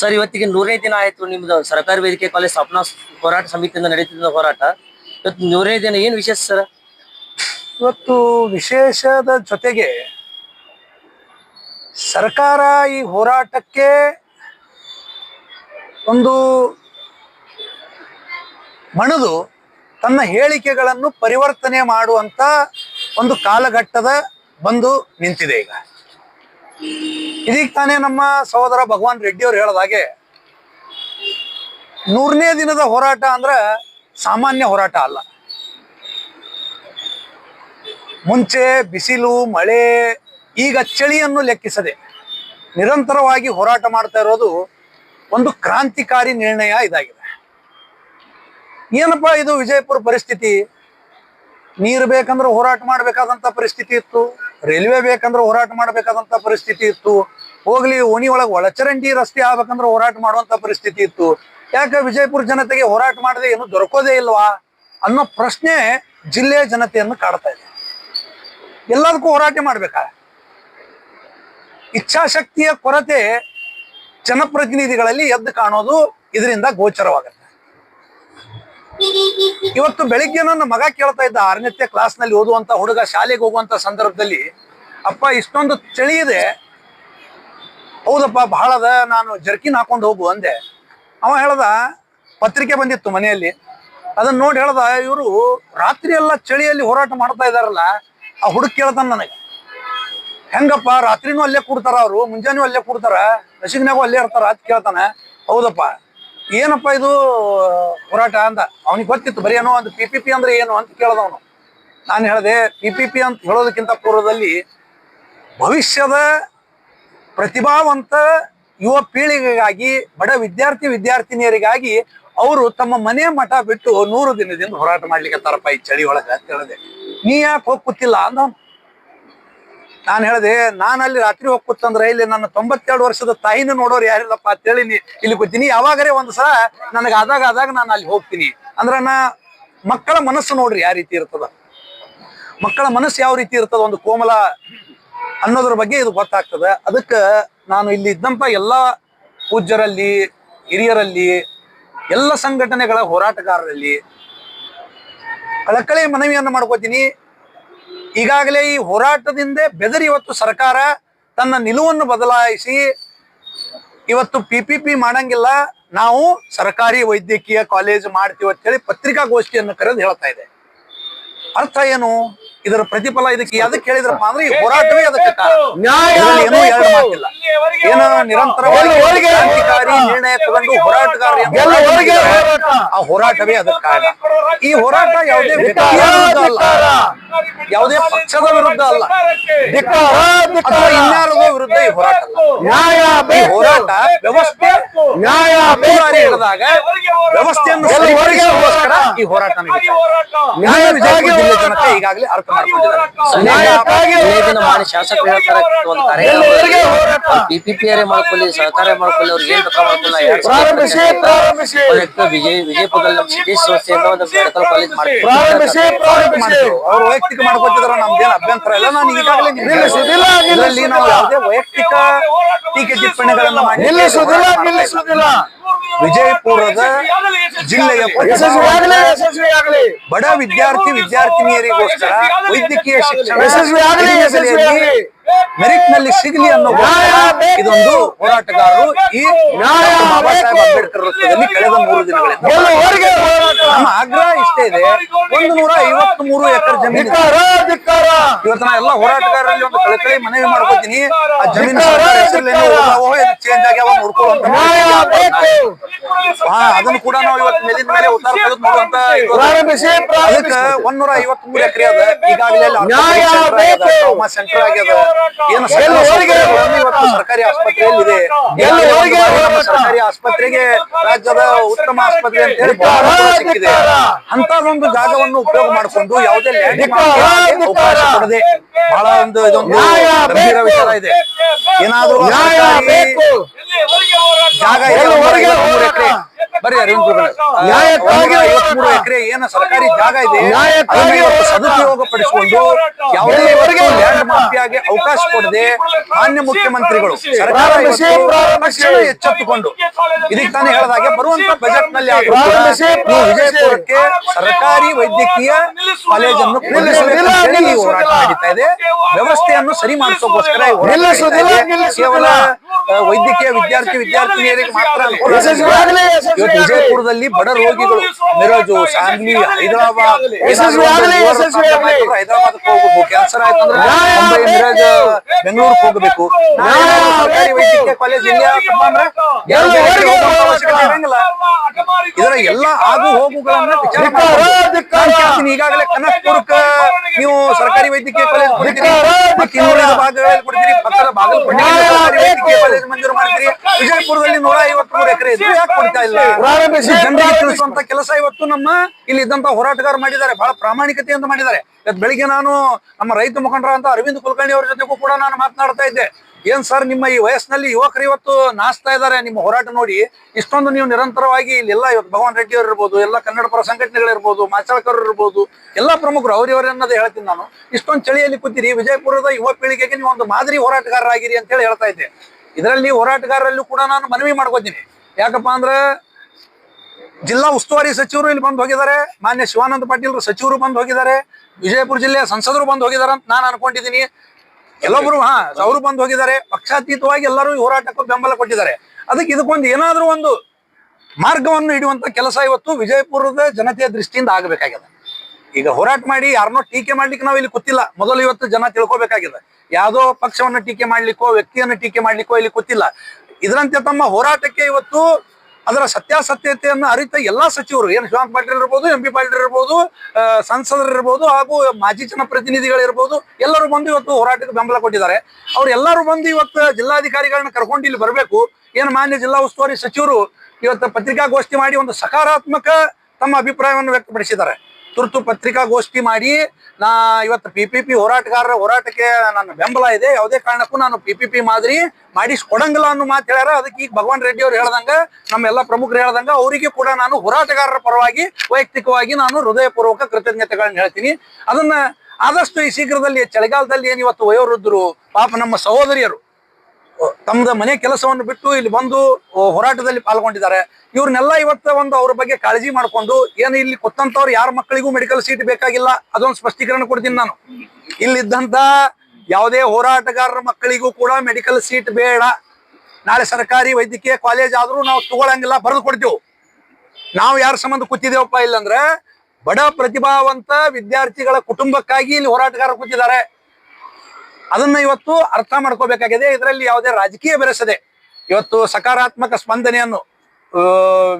Sir, ಇವತ್ತಿಗೆ ನೂರನೇ ದಿನ ಆಯ್ತು ನಿಮ್ದು ಸರ್ಕಾರಿ ವೇದಿಕೆ ಕಾಲೇಜ್ ಸ್ಥಾಪನಾ ಹೋರಾಟ ಸಮಿತಿಯಿಂದ ನಡೀತಿದ್ದ ಹೋರಾಟ. ಇವತ್ತು ನೂರನೇ ದಿನ ಏನ್ ವಿಶೇಷ ಸರ್? ಇವತ್ತು ವಿಶೇಷದ ಜೊತೆಗೆ ಸರ್ಕಾರ ಈ ಹೋರಾಟಕ್ಕೆ ಒಂದು ಮಣದು ತನ್ನ ಹೇಳಿಕೆಗಳನ್ನು ಪರಿವರ್ತನೆ ಮಾಡುವಂತ ಒಂದು ಕಾಲಘಟ್ಟದ ಬಂದು ನಿಂತಿದೆ ಈಗ. ಇದೀಗ ತಾನೇ ನಮ್ಮ ಸಹೋದರ ಭಗವಾನ್ ರೆಡ್ಡಿ ಅವರು ಹೇಳದಾಗೆ ನೂರನೇ ದಿನದ ಹೋರಾಟ ಅಂದ್ರೆ ಸಾಮಾನ್ಯ ಹೋರಾಟ ಅಲ್ಲ. ಮುಂಚೆ ಬಿಸಿಲು, ಮಳೆ, ಈಗ ಚಳಿಯನ್ನು ಲೆಕ್ಕಿಸದೆ ನಿರಂತರವಾಗಿ ಹೋರಾಟ ಮಾಡ್ತಾ ಇರೋದು ಒಂದು ಕ್ರಾಂತಿಕಾರಿ ನಿರ್ಣಯ ಇದಾಗಿದೆ. ಏನಪ್ಪಾ ಇದು ವಿಜಯಪುರ ಪರಿಸ್ಥಿತಿ? ನೀರು ಬೇಕಂದ್ರೆ ಹೋರಾಟ ಮಾಡಬೇಕಾದಂತ ಪರಿಸ್ಥಿತಿ ಇತ್ತು. ರೈಲ್ವೆ ಬೇಕಂದ್ರೆ ಹೋರಾಟ ಮಾಡಬೇಕಾದಂತ ಪರಿಸ್ಥಿತಿ ಇತ್ತು. ಹೋಗ್ಲಿ, ಓಣಿ ಒಳಗೆ ಒಳಚರಂಡಿ ರಸ್ತೆ ಆಗ್ಬೇಕಂದ್ರೆ ಹೋರಾಟ ಮಾಡುವಂತ ಪರಿಸ್ಥಿತಿ ಇತ್ತು. ಯಾಕೆ ವಿಜಯಪುರ ಜನತೆಗೆ ಹೋರಾಟ ಮಾಡದೆ ಏನು ದೊರಕೋದೇ ಇಲ್ವಾ? ಅನ್ನೋ ಪ್ರಶ್ನೆ ಜಿಲ್ಲೆಯ ಜನತೆಯನ್ನು ಕಾಡ್ತಾ ಇದೆ. ಎಲ್ಲದಕ್ಕೂ ಹೋರಾಟ ಮಾಡ್ಬೇಕಾ? ಇಚ್ಛಾಶಕ್ತಿಯ ಕೊರತೆ ಜನಪ್ರತಿನಿಧಿಗಳಲ್ಲಿ ಎದ್ದು ಕಾಣೋದು ಇದರಿಂದ ಗೋಚರವಾಗುತ್ತೆ. ಇವತ್ತು ಬೆಳಿಗ್ಗೆ ನನ್ನ ಮಗ ಕೇಳ್ತಾ ಇದ್ದ ಆರನೇತ್ಯ ಕ್ಲಾಸ್ನಲ್ಲಿ ಓದುವಂತ ಹುಡುಗ, ಶಾಲೆಗೆ ಹೋಗುವಂತ ಸಂದರ್ಭದಲ್ಲಿ, ಅಪ್ಪ, ಇಷ್ಟೊಂದು ಚಳಿ ಇದೆ ಹೌದಪ್ಪ ಬಹಳ ಅದ ನಾನು ಜರ್ಕಿನ್ ಹಾಕೊಂಡು ಹೋಗು, ಅಂದೆ. ಅವ ಹೇಳ್ದ, ಪತ್ರಿಕೆ ಬಂದಿತ್ತು ಮನೆಯಲ್ಲಿ. ಅದನ್ನ ನೋಡಿ ಹೇಳ್ದ, ಇವರು ರಾತ್ರಿ ಎಲ್ಲ ಚಳಿಯಲ್ಲಿ ಹೋರಾಟ ಮಾಡ್ತಾ ಇದಾರಲ್ಲ, ಆ ಹುಡುಗ ಕೇಳ್ತಾನ ನನಗೆ. ಹೆಂಗಪ್ಪ, ರಾತ್ರಿನೂ ಅಲ್ಲೇ ಕೂಡ್ತಾರ ಅವರು ಮುಂಜಾನೆ ಅಲ್ಲೇ ಕೂಡ್ತಾರ ನಶಿಗ್ನಾಗೂ ಅಲ್ಲೇ ಇರ್ತಾರ, ಅಂತ ಕೇಳ್ತಾನೆ. ಹೌದಪ್ಪ ಏನಪ್ಪ ಇದು, ಹೋರಾಟ ಅಂದ? ಅವನಿಗೆ ಗೊತ್ತಿತ್ತು, ಬರೀ ಏನೋ ಒಂದು ಪಿ ಅಂದ್ರೆ ಏನು ಅಂತ ಕೇಳ್ದವನು. ನಾನು ಹೇಳಿದೆ ಪಿ ಪಿ ಪಿ ಅಂತ ಹೇಳೋದಕ್ಕಿಂತ ಪೂರ್ವದಲ್ಲಿ ಭವಿಷ್ಯದ ಪ್ರತಿಭಾವಂತ ಯುವ ಪೀಳಿಗೆಗಾಗಿ, ಬಡ ವಿದ್ಯಾರ್ಥಿ ವಿದ್ಯಾರ್ಥಿನಿಯರಿಗಾಗಿ ಅವರು ತಮ್ಮ ಮನೆ ಮಠ ಬಿಟ್ಟು ನೂರು ದಿನದಿಂದ ಹೋರಾಟ ಮಾಡ್ಲಿಕ್ಕೆ ಈ ಚಳಿ ಒಳಗ ಅಂತ ಹೇಳಿದೆ. ನೀ ಯಾಕೆ ಹೋಗಿ ಕೂತಿಲ್ಲ ಅಂದ ನಾನು ಹೇಳಿದೆ, ನಾನು ಅಲ್ಲಿ ರಾತ್ರಿ ಹೋಗಿ ಕೂತಂದ್ರೆ ಇಲ್ಲಿ ನನ್ನ ತೊಂಬತ್ತೆರಡು ವರ್ಷದ ತಾಯಿನ ನೋಡೋರು ಯಾರಿಲ್ಲಪ್ಪ ಅಂತೇಳಿ ಇಲ್ಲಿ ಕೂತೀನಿ. ಯಾವಾಗರೇ ಒಂದು ಸಲ ನನಗೆ ಆದಾಗ ಆದಾಗ ನಾನು ಅಲ್ಲಿ ಹೋಗ್ತೀನಿ. ಅಂದ್ರೆ ನಾ ಮಕ್ಕಳ ಮನಸ್ಸು ನೋಡ್ರಿ ಯಾವ ರೀತಿ ಇರ್ತದ. ಮಕ್ಕಳ ಮನಸ್ಸು ಯಾವ ರೀತಿ ಇರ್ತದ ಒಂದು ಕೋಮಲ ಅನ್ನೋದ್ರ ಬಗ್ಗೆ ಇದು ಗೊತ್ತಾಗ್ತದೆ. ಅದಕ್ಕೆ ನಾನು ಇಲ್ಲಿ ಇದ್ದಂಪ ಎಲ್ಲ ಪೂಜ್ಯರಲ್ಲಿ, ಹಿರಿಯರಲ್ಲಿ, ಎಲ್ಲ ಸಂಘಟನೆಗಳ ಹೋರಾಟಗಾರರಲ್ಲಿ ಕಳಕಳಿ ಮನವಿಯನ್ನು ಮಾಡ್ಕೋತೀನಿ. ಈಗಾಗಲೇ ಈ ಹೋರಾಟದಿಂದ ಬೆದರಿ ಇವತ್ತು ಸರ್ಕಾರ ತನ್ನ ನಿಲುವನ್ನು ಬದಲಾಯಿಸಿ ಇವತ್ತು ಪಿ ಪಿ ಪಿ ಮಾಡಂಗಿಲ್ಲ. ನಾವು ಸರ್ಕಾರಿ ವೈದ್ಯಕೀಯ ಕಾಲೇಜು ಮಾಡ್ತೀವಿ ಅಂತ ಹೇಳಿ ಪತ್ರಿಕಾಗೋಷ್ಠಿಯನ್ನು ಕರೆದು ಹೇಳ್ತಾ ಇದೆ. ಅರ್ಥ ಏನು? ಇದರ ಪ್ರತಿಫಲ ಇದಕ್ಕೆ ಅದಕ್ಕೆ ಹೇಳಿದ್ರಪ್ಪ ಅಂದ್ರೆ ಈ ಹೋರಾಟವೇ ಅದಕ್ಕೆ ಕಾರಣ. ಏನೂ ಎರಡು ಮಾತಿಲ್ಲ. ಏನೋ ನಿರಂತರವಾಗಿ ಕ್ರಾಂತಿಕಾರಿ ನಿರ್ಣಯ ತಗೊಂಡು ಹೋರಾಟಗಾರರು ಏನು ಹೋರಾಟ. ಮಾಡಿದ್ದಾರೆ, ಆ ಹೋರಾಟವೇ ಅದಕ್ಕೆ ಕಾರಣ. ಈ ಹೋರಾಟ ಯಾವುದೇ ವ್ಯಕ್ತಿಯ ಅಲ್ಲ ಯಾವುದೇ ಪಕ್ಷದ ವಿರುದ್ಧ ಅಲ್ಲ. ಇನ್ಯಾರದ ವಿರುದ್ಧ ಈ ಹೋರಾಟ. ನ್ಯಾಯ ಹೋರಾಟ ವ್ಯವಸ್ಥೆ ನ್ಯಾಯ ಹಿಡಿದಾಗ ವ್ಯವಸ್ಥೆಯನ್ನು ಈ ಹೋರಾಟ ಜನತೆ ಈಗಾಗಲೇ ಅರ್ಥ ಮಾಡಿಕೊಂಡಿದ್ದಾರೆ. ಮಾಡಿ ಶಾಸಕರು ಹೇಳ್ತಾರೆ ಒಂದು ಕಾರ್ಯಕ್ರಮ ಪಿಪಿಪಿ ಅವರೇ ಮಾಡ್ಕೊಳ್ಳಿ ಸಹಕಾರ ಮಾಡ್ಕೊಳ್ಳಿ ಅವ್ರಿಗೆ ಏನ್ ಬೇಕಾ ಮಾಡ್ಕೊಳ್ಳಿ ವಿಜಯ ವಿಜಯಪುರದಲ್ಲಿ ನಮ್ಮ ಸಿಟೇಶ್ ಸಂಸ್ಥೆಯಿಂದ ಒಂದು ಮೆಡಿಕಲ್ ಕಾಲೇಜ್ ಮಾಡ್ತೀವಿ ಅವ್ರು ವೈಯಕ್ತಿಕ ಮಾಡ್ಕೊತಿದಾರ ನಮ್ದೇನು ಅಭ್ಯಂತರ ಇಲ್ಲ. ನಾನು ಈಗಾಗಲೇ ಇದರಲ್ಲಿ ನಾವು ಯಾವುದೇ ವೈಯಕ್ತಿಕ ಟೀಕೆ ಟಿಪ್ಪಣಿಗಳನ್ನ ಮಾಡಿ ನಿಲ್ಲಿಸುವುದಿಲ್ಲ ನಿಲ್ಲಿಸುವುದಿಲ್ಲ. ವಿಜಯಪುರದ ಜಿಲ್ಲೆಯ ಯಶಸ್ವಿಯಾಗಲಿ ಬಡ ವಿದ್ಯಾರ್ಥಿ ವಿದ್ಯಾರ್ಥಿನಿಯರಿಗೋಸ್ಕರ ವೈದ್ಯಕೀಯ ಶಿಕ್ಷಣ ಯಶಸ್ವಿಯಾಗಲಿ, ಯಶಸ್ವಿಯಾಗಲಿ. ಮೆರಿಟ್ನಲ್ಲಿ ಸಿಗಲಿ ಅನ್ನೋ ಇದೊಂದು ಹೋರಾಟಗಾರರು ಈ ಬಾಬಾ ಸಾಹೇಬ್. ಅಂಬೇಡ್ಕರ್ ವೃತ್ತದಲ್ಲಿ ಕಳೆದ ಮೂರು ದಿನಗಳಿಂದ. ನಮ್ಮ ಆಗ್ರಹ ಇಷ್ಟೇ ಇದೆ. ಒಂದು ನೂರ ಐವತ್ತ್ ಮೂರು ಎಕರೆ ಜಮೀನು ಇವತ್ತು ನಾ ಎಲ್ಲ ಹೋರಾಟಗಾರರಲ್ಲಿ ಒಂದು ಕಳಕಳಿ ಮನವಿ ಮಾಡ್ಕೋತೀನಿ. ಆ ಜಮೀನು ಚೇಂಜ್ ಆಗ್ಯಾವ ನೋಡ್ಕೊಳ್ಳುವಂತ ಹಾ ಅದನ್ನು ಕೂಡ ನಾವು ಇವತ್ತು ಮೇಲಿನ ಮೇಲೆ ಉತ್ತಾರ ತೆಗೆದು ನೋಡುವಂತ ನೂರ ಅದಕ್ಕೆ ಐವತ್ ಮೂರು ಎಕರೆ ಅದ. ಈಗಾಗಲೇ ಸೆಂಟರ್ ಆಗ್ಯದ, ಸರ್ಕಾರಿ ಆಸ್ಪತ್ರೆಯಲ್ಲಿ ಇದೆ ಸರ್ಕಾರಿ ಆಸ್ಪತ್ರೆಗೆ ರಾಜ್ಯದ ಉತ್ತಮ ಆಸ್ಪತ್ರೆ ಅಂತ ಹೇಳಿ ಸಿಕ್ಕಿದೆ. ಅಂತ ಒಂದು ಜಾಗವನ್ನು ಉಪಯೋಗ ಮಾಡಿಕೊಂಡು ಯಾವುದೇ ಅವಕಾಶ ಕೊಡದೆ ಬಹಳ ಒಂದು ಇದೊಂದು ಗಂಭೀರ ವಿಚಾರ ಇದೆ. ಏನಾದ್ರೂ ಜಾಗ ಎಕರೆ ನ್ಯಾಯಕ್ಕಾಗಿ ಐವತ್ಮೂರು ಎಕರೆ ಏನು ಸರ್ಕಾರಿ ಜಾಗ ಇದೆ ನ್ಯಾಯಕ್ಕಾಗಿ. ಸದುಪಯೋಗ ಪಡಿಸಿಕೊಂಡು ಯಾವುದೇ ಲ್ಯಾಂಡ್ ಮಾಫಿಯಾಗೆ ಅವಕಾಶ ಕೊಡದೆ ಮಾನ್ಯ ಮುಖ್ಯಮಂತ್ರಿಗಳು ಸರ್ಕಾರ. ಎಚ್ಚೆತ್ತುಕೊಂಡು ಇದಕ್ಕೆ ತಾನೇ ಹೇಳಿದಾಗೆ ಬರುವಂತ ಬಜೆಟ್ನಲ್ಲಿ. ವಿಜಯಪುರಕ್ಕೆ ಸರ್ಕಾರಿ ವೈದ್ಯಕೀಯ ಕಾಲೇಜನ್ನು ಹೋರಾಟ. ನಡೀತಾ ಇದೆ ವ್ಯವಸ್ಥೆಯನ್ನು ಸರಿ ಮಾಡಿಸೋಕೋಸ್ಕರ. ಕೇವಲ ವೈದ್ಯಕೀಯ ವಿದ್ಯಾರ್ಥಿ ವಿದ್ಯಾರ್ಥಿನಿಯರಿಗೆ ಮಾತ್ರ. ಇವತ್ತು ವಿಜಯಪುರದಲ್ಲಿ ಬಡ ರೋಗಿಗಳು. ಮಿರಾಜು ಸಾಂಗ್ಲಿ ಹೈದರಾಬಾದ್ ಹೈದರಾಬಾದ್ ಹೋಗ್ಬೇಕು. ಕ್ಯಾನ್ಸರ್ ಆಯ್ತು ಅಂದ್ರೆ ಮುಂಬೈ. ಮಿರಾಜ್ ಬೆಂಗಳೂರಿಗೆ ಹೋಗ್ಬೇಕು. ಸರ್ಕಾರಿ ವೈದ್ಯಕೀಯ ಕಾಲೇಜ್ ಇಲ್ಲ ಇರಂಗಿಲ್ಲ ಇದರ ಎಲ್ಲ ಆಗು ಹೋಗುಗಳನ್ನ. ಈಗಾಗಲೇ ಕನಕಪುರಕ್ಕ ನೀವು ಸರ್ಕಾರಿ ವೈದ್ಯಕೀಯ ಕಾಲೇಜ್ ಕೊಡ್ತೀರಿ. ಭಾಗಗಳಲ್ಲಿ ಕೊಡ್ತೀರಿ. ಬಾಗಲಕೋಟೆ ಮಂಜೂರು ಮಾಡ್ತೀರಿ ವಿಜಯಪುರದಲ್ಲಿ ನೂರ ಐವತ್ಮೂರು ಎಕರೆ ಇದ್ದು ಯಾಕೆ ಕೊಡ್ತಾ ಇಲ್ಲ? ಜನರಿಗೆ ತಿಳಿಸುವಂತ ಕೆಲಸ ಇವತ್ತು ನಮ್ಮ ಇಲ್ಲಿ ಇದ್ದಂತ ಹೋರಾಟಗಾರ ಮಾಡಿದ್ದಾರೆ. ಬಹಳ ಪ್ರಾಮಾಣಿಕತೆಯಿಂದ ಮಾಡಿದ್ದಾರೆ. ಬೆಳಿಗ್ಗೆ ನಾನು ನಮ್ಮ ರೈತ ಮುಖಂಡರಾದಂತ ಅರವಿಂದ್ ಕುಲಕರ್ಣಿ ಅವರ ಜೊತೆಗೂ ಕೂಡ ನಾನು ಮಾತನಾಡ್ತಾ ಇದ್ದೆ. ಏನ್ ಸರ್ ನಿಮ್ಮ ಈ ವಯಸ್ಸಿನಲ್ಲಿ ಯುವಕರು ಇವತ್ತು ನಾಚ್ತಾ ಇದ್ದಾರೆ, ನಿಮ್ಮ ಹೋರಾಟ ನೋಡಿ. ಇಷ್ಟೊಂದು ನೀವು ನಿರಂತರವಾಗಿ ಇಲ್ಲೆಲ್ಲ ಇವತ್ತು ಭಗವಾನ್ ರೆಡ್ಡಿ ಅವರು ಇರ್ಬೋದು, ಎಲ್ಲ ಕನ್ನಡ ಪರ ಸಂಘಟನೆಗಳಿರ್ಬೋದು ಮಾಚಾಳಕರು ಇರ್ಬೋದು, ಎಲ್ಲಾ ಪ್ರಮುಖರು ಅವರಿವರೇ ಅನ್ನೋದೇ ಹೇಳ್ತೀನಿ ನಾನು. ಇಷ್ಟೊಂದು ಚಳಿಯಲ್ಲಿ ಕೂತಿರಿ, ವಿಜಯಪುರದ ಯುವ ಪೀಳಿಗೆಗೆ ನೀವು ಒಂದು ಮಾದರಿ ಹೋರಾಟಗಾರರಾಗಿರಿ ಅಂತ ಹೇಳಿ ಹೇಳ್ತಾ ಇದ್ದೆ. ಇದರಲ್ಲಿ ಹೋರಾಟಗಾರರಲ್ಲೂ ಕೂಡ ನಾನು ಮನವಿ ಮಾಡ್ಕೋತೀನಿ. ಯಾಕಪ್ಪ ಅಂದ್ರೆ ಜಿಲ್ಲಾ ಉಸ್ತುವಾರಿ ಸಚಿವರು ಇಲ್ಲಿ ಬಂದು ಹೋಗಿದ್ದಾರೆ, ಮಾನ್ಯ ಶಿವಾನಂದ ಪಾಟೀಲ್ ಸಚಿವರು ಬಂದು ಹೋಗಿದ್ದಾರೆ, ವಿಜಯಪುರ ಜಿಲ್ಲೆಯ ಸಂಸದರು ಬಂದು ಹೋಗಿದ್ದಾರೆ ಅಂತ ನಾನು ಅನ್ಕೊಂಡಿದ್ದೀನಿ. ಕೆಲವೊಬ್ರು ಹಾ ಅವರು ಬಂದು ಹೋಗಿದ್ದಾರೆ. ಪಕ್ಷಾತೀತವಾಗಿ ಎಲ್ಲರೂ ಹೋರಾಟಕ್ಕೂ ಬೆಂಬಲ ಕೊಟ್ಟಿದ್ದಾರೆ. ಅದಕ್ಕೆ ಇದಕ್ಕೊಂದು ಏನಾದ್ರೂ ಒಂದು ಮಾರ್ಗವನ್ನು ಹಿಡಿಯುವಂತ ಕೆಲಸ ಇವತ್ತು ವಿಜಯಪುರದ ಜನತೆಯ ದೃಷ್ಟಿಯಿಂದ ಆಗಬೇಕಾಗಿದೆ. ಈಗ ಹೋರಾಟ ಮಾಡಿ ಯಾರನ್ನೋ ಟೀಕೆ ಮಾಡ್ಲಿಕ್ಕೆ ನಾವು ಇಲ್ಲಿ ಕೂತಿಲ್ಲ. ಮೊದಲು ಇವತ್ತು ಜನ ತಿಳ್ಕೊಬೇಕಾಗಿದೆ. ಯಾವುದೋ ಪಕ್ಷವನ್ನ ಟೀಕೆ ಮಾಡ್ಲಿಕ್ಕೋ ವ್ಯಕ್ತಿಯನ್ನ ಟೀಕೆ ಮಾಡ್ಲಿಕ್ಕೋ ಇಲ್ಲಿ ಕೂತಿಲ್ಲ. ಇದರಂತೆ ತಮ್ಮ ಹೋರಾಟಕ್ಕೆ ಇವತ್ತು ಅದರ ಸತ್ಯಾಸತ್ಯತೆಯನ್ನು ಅರಿತ ಎಲ್ಲಾ ಸಚಿವರು, ಏನು ಶಿವಾನಂದ ಪಾಟೀಲ್ ಇರ್ಬೋದು, ಎಂ ಪಿ ಪಾಟೀಲ್ ಇರ್ಬೋದು ಸಂಸದರಿರ್ಬೋದು ಹಾಗೂ ಮಾಜಿ ಜನಪ್ರತಿನಿಧಿಗಳಿರ್ಬೋದು ಎಲ್ಲರೂ ಬಂದು ಇವತ್ತು ಹೋರಾಟಕ್ಕೆ ಬೆಂಬಲ ಕೊಟ್ಟಿದ್ದಾರೆ. ಅವ್ರು ಎಲ್ಲರೂ ಬಂದು ಇವತ್ತು ಜಿಲ್ಲಾಧಿಕಾರಿಗಳನ್ನ ಕರ್ಕೊಂಡು ಇಲ್ಲಿ ಬರಬೇಕು. ಏನು ಮಾನ್ಯ ಜಿಲ್ಲಾ ಉಸ್ತುವಾರಿ ಸಚಿವರು ಇವತ್ತು ಪತ್ರಿಕಾಗೋಷ್ಠಿ ಮಾಡಿ ಒಂದು ಸಕಾರಾತ್ಮಕ ತಮ್ಮ ಅಭಿಪ್ರಾಯವನ್ನು ವ್ಯಕ್ತಪಡಿಸಿದ್ದಾರೆ. ತುರ್ತು ಪತ್ರಿಕಾಗೋಷ್ಠಿ ಮಾಡಿ ನಾ ಇವತ್ತು ಪಿ ಪಿ ಪಿ ಹೋರಾಟಗಾರರ ಹೋರಾಟಕ್ಕೆ ನನ್ನ ಬೆಂಬಲ ಇದೆ. ಯಾವುದೇ ಕಾರಣಕ್ಕೂ ನಾನು ಪಿ ಪಿ ಪಿ ಮಾದರಿ ಮಾಡಿಸ್ಕೊಡಂಗಿಲ್ಲ ಅನ್ನೋ ಮಾತು ಹೇಳ್ಯಾರ. ಅದಕ್ಕೆ ಈಗ ಭಗವಾನ್ ರೆಡ್ಡಿ ಅವ್ರು ಹೇಳ್ದಂಗೆ, ನಮ್ಮೆಲ್ಲ ಪ್ರಮುಖರು ಹೇಳ್ದಂಗೆ, ಅವರಿಗೆ ಕೂಡ ನಾನು ಹೋರಾಟಗಾರರ ಪರವಾಗಿ, ವೈಯಕ್ತಿಕವಾಗಿ ನಾನು ಹೃದಯಪೂರ್ವಕ ಕೃತಜ್ಞತೆಗಳನ್ನು ಹೇಳ್ತೀನಿ. ಅದನ್ನ ಆದಷ್ಟು ಈ ಶೀಘ್ರದಲ್ಲಿ, ಚಳಿಗಾಲದಲ್ಲಿ ಏನ್ ಇವತ್ತು ವಯೋವೃದ್ಧರು, ಪಾಪ ನಮ್ಮ ಸಹೋದರಿಯರು ತಮ್ಮದ ಮನೆ ಕೆಲಸವನ್ನು ಬಿಟ್ಟು ಇಲ್ಲಿ ಬಂದು ಹೋರಾಟದಲ್ಲಿ ಪಾಲ್ಗೊಂಡಿದ್ದಾರೆ. ಇವ್ರನ್ನೆಲ್ಲ ಇವತ್ತ ಒಂದು ಅವ್ರ ಬಗ್ಗೆ ಕಾಳಜಿ ಮಾಡ್ಕೊಂಡು, ಏನು ಇಲ್ಲಿ ಕೊತ್ತಂತವ್ರು ಯಾರ ಮಕ್ಕಳಿಗೂ ಮೆಡಿಕಲ್ ಸೀಟ್ ಬೇಕಾಗಿಲ್ಲ, ಅದೊಂದು ಸ್ಪಷ್ಟೀಕರಣ ಕೊಡ್ತೀನಿ ನಾನು. ಇಲ್ಲಿದ್ದಂತ ಯಾವುದೇ ಹೋರಾಟಗಾರರ ಮಕ್ಕಳಿಗೂ ಕೂಡ ಮೆಡಿಕಲ್ ಸೀಟ್ ಬೇಡ. ನಾಳೆ ಸರ್ಕಾರಿ ವೈದ್ಯಕೀಯ ಕಾಲೇಜ್ ಆದ್ರೂ ನಾವು ತಗೊಳಂಗಿಲ್ಲ, ಬರೆದು ಕೊಡ್ತೀವಿ. ನಾವು ಯಾರ ಸಂಬಂಧ ಕೂತಿದ್ದೇವಪ್ಪ ಇಲ್ಲಂದ್ರೆ, ಬಡ ಪ್ರತಿಭಾವಂತ ವಿದ್ಯಾರ್ಥಿಗಳ ಕುಟುಂಬಕ್ಕಾಗಿ ಇಲ್ಲಿ ಹೋರಾಟಗಾರರು ಕೂತಿದ್ದಾರೆ. ಅದನ್ನ ಇವತ್ತು ಅರ್ಥ ಮಾಡ್ಕೋಬೇಕಾಗಿದೆ. ಇದರಲ್ಲಿ ಯಾವುದೇ ರಾಜಕೀಯ ಬೆರೆಸದೆ ಇವತ್ತು ಸಕಾರಾತ್ಮಕ ಸ್ಪಂದನೆಯನ್ನು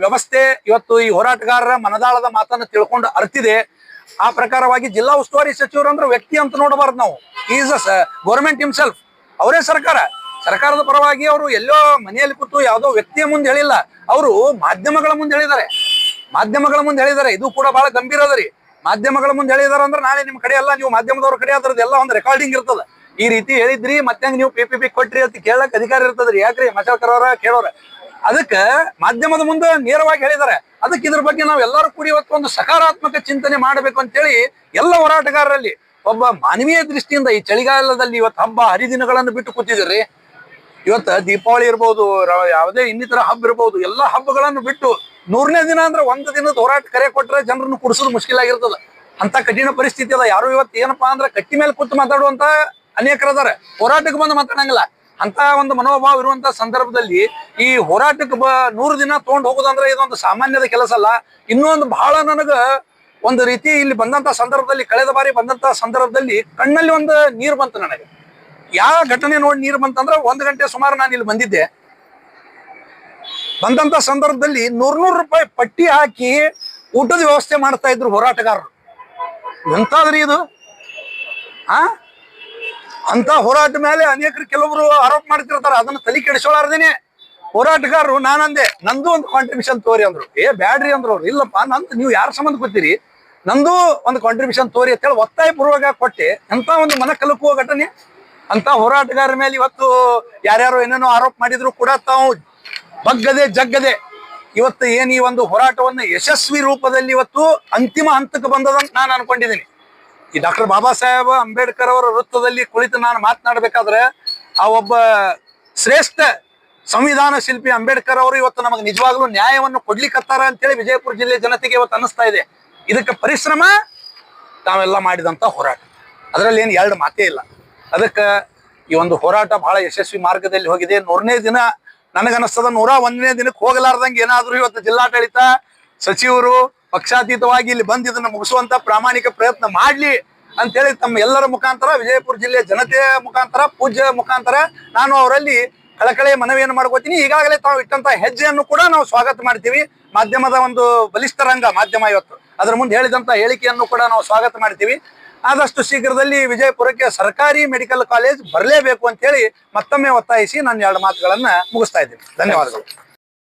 ವ್ಯವಸ್ಥೆ, ಇವತ್ತು ಈ ಹೋರಾಟಗಾರರ ಮನದಾಳದ ಮಾತನ್ನು ತಿಳ್ಕೊಂಡು ಅರ್ತಿದೆ. ಆ ಪ್ರಕಾರವಾಗಿ ಜಿಲ್ಲಾ ಉಸ್ತುವಾರಿ ಸಚಿವರು ಅಂದ್ರೆ ವ್ಯಕ್ತಿ ಅಂತ ನೋಡಬಾರ್ದು ನಾವು. ಈಸ್ ಅ ಗೌರ್ಮೆಂಟ್ ಹಿಮ್ಸೆಲ್ಫ್ ಅವರೇ ಸರ್ಕಾರ. ಸರ್ಕಾರದ ಪರವಾಗಿ ಅವರು ಎಲ್ಲೋ ಮನೆಯಲ್ಲಿ ಕೂತು ಯಾವುದೋ ವ್ಯಕ್ತಿಯ ಮುಂದೆ ಹೇಳಿಲ್ಲ. ಅವರು ಮಾಧ್ಯಮಗಳ ಮುಂದೆ ಹೇಳಿದ್ದಾರೆ. ಮಾಧ್ಯಮಗಳ ಮುಂದೆ ಹೇಳಿದ್ದಾರೆ. ಇದು ಕೂಡ ಬಹಳ ಗಂಭೀರ ಅದ ರೀ. ಮಾಧ್ಯಮಗಳ ಮುಂದೆ ಹೇಳಿದಾರೆ ಅಂದ್ರೆ ನಾಳೆ ನಿಮ್ ಕಡೆ ಎಲ್ಲ, ನೀವು ಮಾಧ್ಯಮದವ್ರ ಕಡೆ ಅದ್ರದ್ದು ಎಲ್ಲ ಒಂದು ರೆಕಾರ್ಡಿಂಗ್ ಇರ್ತದ. ಈ ರೀತಿ ಹೇಳಿದ್ರಿ, ಮತ್ತೆ ನೀವು ಪಿ ಕೊಟ್ರಿ ಅಂತ ಕೇಳಕ್ ಅಧಿಕಾರ ಇರ್ತದ್ರಿ. ಯಾಕ್ರಿ? ಮಚಾಳ್ಕರವ್ರ ಕೇಳೋರ. ಅದಕ್ಕ ಮಾಧ್ಯಮದ ಮುಂದೆ ನೇರವಾಗಿ ಹೇಳಿದ್ದಾರೆ ಅದಕ್ಕೆ ಇದ್ರ ಬಗ್ಗೆ ನಾವು ಎಲ್ಲರೂ ಕೂಡಿ ಇವತ್ತು ಒಂದು ಸಕಾರಾತ್ಮಕ ಚಿಂತನೆ ಮಾಡಬೇಕು ಅಂತೇಳಿ ಎಲ್ಲ ಹೋರಾಟಗಾರರಲ್ಲಿ ಒಬ್ಬ ಮಾನವೀಯ ದೃಷ್ಟಿಯಿಂದ ಈ ಚಳಿಗಾಲದಲ್ಲಿ ಇವತ್ತು ಹಬ್ಬ ಹರಿದಿನಗಳನ್ನು ಬಿಟ್ಟು ಕೂತಿದ್ರಿ ಇವತ್ತು ದೀಪಾವಳಿ ಇರ್ಬೋದು ಯಾವದೇ ಯಾವುದೇ ಇನ್ನಿತರ ಹಬ್ಬ ಇರ್ಬೋದು, ಎಲ್ಲಾ ಹಬ್ಬಗಳನ್ನು ಬಿಟ್ಟು ನೂರನೇ ದಿನ ಅಂದ್ರೆ ಒಂದು ದಿನದ ಹೋರಾಟ ಕರೆ ಕೊಟ್ಟರೆ ಜನರನ್ನು ಕುಡಿಸೋದು ಮುಷ್ಕಿಲಾಗಿರ್ತದೆ. ಅಂತ ಕಠಿಣ ಪರಿಸ್ಥಿತಿ ಅದ. ಯಾರು ಇವತ್ತು ಏನಪ್ಪಾ ಅಂದ್ರೆ ಕಟ್ಟಿ ಮೇಲೆ ಕೂತು ಮಾತಾಡುವಂತ ಅನೇಕರು ಅದಾರ ಹೋರಾಟಕ್ಕೆ ಬಂದು ಮಾತಾಡಂಗಿಲ್ಲ. ಅಂತ ಒಂದು ಮನೋಭಾವ ಇರುವಂತ ಸಂದರ್ಭದಲ್ಲಿ ಈ ಹೋರಾಟಕ್ಕೆ ಬ ನೂರು ದಿನ ತಗೊಂಡು ಹೋಗೋದಂದ್ರೆ ಇದೊಂದು ಸಾಮಾನ್ಯದ ಕೆಲಸ ಅಲ್ಲ. ಇನ್ನೊಂದು ಬಹಳ ನನಗ ಒಂದು ರೀತಿ ಇಲ್ಲಿ ಬಂದಂತ ಸಂದರ್ಭದಲ್ಲಿ, ಕಳೆದ ಬಾರಿ ಬಂದಂತ ಸಂದರ್ಭದಲ್ಲಿ ಕಣ್ಣಲ್ಲಿ ಒಂದು ನೀರು ಬಂತು ನನಗೆ. ಯಾವ ಘಟನೆ ನೋಡಿ ನೀರು ಬಂತಂದ್ರೆ ಒಂದು ಗಂಟೆ ಸುಮಾರು ನಾನು ಇಲ್ಲಿ ಬಂದಿದ್ದೆ. ಬಂದಂತ ಸಂದರ್ಭದಲ್ಲಿ ನೂರ್ ನೂರು ರೂಪಾಯಿ ಪಟ್ಟಿ ಹಾಕಿ ಊಟದ ವ್ಯವಸ್ಥೆ ಮಾಡ್ತಾ ಇದ್ರು ಹೋರಾಟಗಾರರು. ಎಂತಾದ್ರಿ ಇದು? ಆ? ಅಂತ ಹೋರಾಟ ಮೇಲೆ ಅನೇಕರು ಕೆಲವರು ಆರೋಪ ಮಾಡ್ತಿರ್ತಾರ. ಅದನ್ನ ತಲೆ ಕೆಡಿಸೋಳಾರ್ದೇನೆ ಹೋರಾಟಗಾರರು ನಾನಂದೆ. ನಂದು ಒಂದು ಕಾಂಟ್ರಿಬ್ಯೂಷನ್ ತೋರಿ ಅಂದ್ರು. ಏ, ಬ್ಯಾಡ್ರಿ ಅಂದ್ರು ಅವ್ರು. ಇಲ್ಲಪ್ಪ, ನಂದು ನೀವು ಯಾರ ಸಂಬಂಧ ಕೊತ್ತೀರಿ ನಂದು ಒಂದು ಕಾಂಟ್ರಿಬ್ಯೂಷನ್ ತೋರಿ ಅಂತೇಳಿ ಒತ್ತಾಯ ಪೂರ್ವಕ ಕೊಟ್ಟೆ. ಅಂತ ಒಂದು ಮನ ಕಲಕುವ ಘಟನೆ. ಅಂತ ಹೋರಾಟಗಾರರ ಮೇಲೆ ಇವತ್ತು ಯಾರ್ಯಾರು ಏನೇನೋ ಆರೋಪ ಮಾಡಿದ್ರು ಕೂಡ ತಾವು ಬಗ್ಗದೆ ಜಗ್ಗದೆ. ಇವತ್ತು ಏನ್ ಈ ಒಂದು ಹೋರಾಟವನ್ನು ಯಶಸ್ವಿ ರೂಪದಲ್ಲಿ ಇವತ್ತು ಅಂತಿಮ ಹಂತಕ್ಕೆ ಬಂದದಂತ ನಾನು ಅನ್ಕೊಂಡಿದ್ದೀನಿ. ಈ ಡಾಕ್ಟರ್ ಬಾಬಾ ಸಾಹೇಬ್ ಅಂಬೇಡ್ಕರ್ ಅವರ ವೃತ್ತದಲ್ಲಿ ಕುಳಿತು ನಾನು ಮಾತನಾಡಬೇಕಾದ್ರೆ ಆ ಒಬ್ಬ ಶ್ರೇಷ್ಠ ಸಂವಿಧಾನ ಶಿಲ್ಪಿ ಅಂಬೇಡ್ಕರ್ ಅವರು ಇವತ್ತು ನಮಗೆ ನಿಜವಾಗ್ಲೂ ನ್ಯಾಯವನ್ನು ಕೊಡ್ಲಿಕ್ಕತ್ತಾರ ಅಂತೇಳಿ ವಿಜಯಪುರ ಜಿಲ್ಲೆ ಜನತೆಗೆ ಇವತ್ತು ಅನಿಸ್ತಾ ಇದೆ. ಇದಕ್ಕೆ ಪರಿಶ್ರಮ ತಾವೆಲ್ಲ ಮಾಡಿದಂತ ಹೋರಾಟ. ಅದರಲ್ಲಿ ಏನು ಎರಡು ಮಾತೇ ಇಲ್ಲ. ಅದಕ್ಕೆ ಈ ಒಂದು ಹೋರಾಟ ಬಹಳ ಯಶಸ್ವಿ ಮಾರ್ಗದಲ್ಲಿ ಹೋಗಿದೆ. ನೂರನೇ ದಿನ ನನಗನ್ನಿಸ್ತದ ನೂರ ಒಂದನೇ ದಿನಕ್ಕೆ ಹೋಗಲಾರ್ದಂಗೆ ಏನಾದರೂ ಇವತ್ತು ಜಿಲ್ಲಾಡಳಿತ, ಸಚಿವರು ಪಕ್ಷಾತೀತವಾಗಿ ಇಲ್ಲಿ ಬಂದು ಇದನ್ನ ಮುಗಿಸುವಂತ ಪ್ರಾಮಾಣಿಕ ಪ್ರಯತ್ನ ಮಾಡ್ಲಿ ಅಂತೇಳಿ ತಮ್ಮ ಎಲ್ಲರ ಮುಖಾಂತರ ವಿಜಯಪುರ ಜಿಲ್ಲೆಯ ಜನತೆಯ ಮುಖಾಂತರ ಪೂಜ್ಯ ಮುಖಾಂತರ ನಾನು ಅವರಲ್ಲಿ ಕಳಕಳೆ ಮನವಿಯನ್ನು ಮಾಡ್ಕೋತೀನಿ. ಈಗಾಗಲೇ ತಾವು ಇಟ್ಟಂತ ಹೆಜ್ಜೆಯನ್ನು ಕೂಡ ನಾವು ಸ್ವಾಗತ ಮಾಡ್ತೀವಿ. ಮಾಧ್ಯಮದ ಒಂದು ಬಲಿಷ್ಠ ರಂಗ ಮಾಧ್ಯಮ ಇವತ್ತು. ಅದರ ಮುಂದೆ ಹೇಳಿದಂತ ಹೇಳಿಕೆಯನ್ನು ಕೂಡ ನಾವು ಸ್ವಾಗತ ಮಾಡ್ತೀವಿ. ಆದಷ್ಟು ಶೀಘ್ರದಲ್ಲಿ ವಿಜಯಪುರಕ್ಕೆ ಸರ್ಕಾರಿ ಮೆಡಿಕಲ್ ಕಾಲೇಜ್ ಬರಲೇಬೇಕು ಅಂತ ಹೇಳಿ ಮತ್ತೊಮ್ಮೆ ಒತ್ತಾಯಿಸಿ ನಾನು ಎರಡು ಮಾತುಗಳನ್ನ ಮುಗಿಸ್ತಾ ಇದ್ದೀನಿ. ಧನ್ಯವಾದಗಳು.